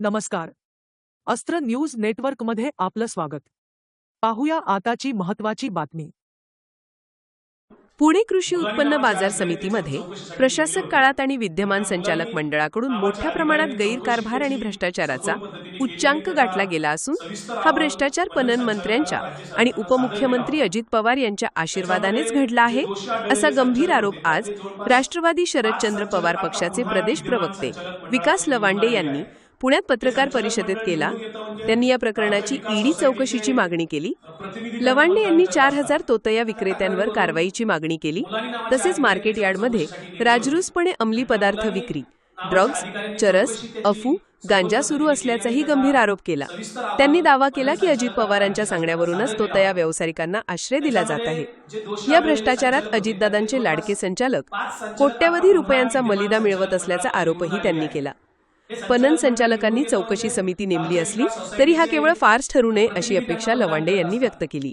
नमस्कार. अस्त्र न्यूज नेटवर्कमध्ये आपलं स्वागत. पाहूया आताची महत्वाची बातमी. पुणे कृषी उत्पन्न बाजार समितीमध्ये प्रशासक काळात आणि विद्यमान संचालक मंडळाकडून मोठ्या प्रमाणात गैरकारभार आणि भ्रष्टाचाराचा उच्चांक गाठला गेला असून हा भ्रष्टाचार पणन मंत्र्यांच्या आणि उपमुख्यमंत्री अजित पवार यांच्या आशीर्वादानेच घडला आहे असा गंभीर आरोप आज राष्ट्रवादी शरदचंद्र पवार पक्षाचे प्रदेश प्रवक्ते विकास लवांडे यांनी पुण्यात पत्रकार परिषदेत केला. त्यांनी या प्रकरणाची ईडी चौकशीची मागणी केली. लवांडे यांनी चार हजार तोतया विक्रेत्यांवर कारवाईची मागणी केली. तसेच मार्केट यार्डमध्ये राजरूसपणे अंमली पदार्थ विक्री ड्रग्ज चरस अफू गांजा सुरू असल्याचाही गंभीर आरोप केला. त्यांनी दावा केला की अजित पवारांच्या सांगण्यावरूनच तोतया व्यावसायिकांना आश्रय दिला जात आहे. या भ्रष्टाचारात अजितदादांचे लाडके संचालक कोट्यवधी रुपयांचा मलिदा मिळवत असल्याचा आरोपही त्यांनी केला. पणन संचालकांनी चौकशी समिती नेमली असली तरी हा केवळ फार्स ठरू नये अशी अपेक्षा लवांडे यांनी व्यक्त केली.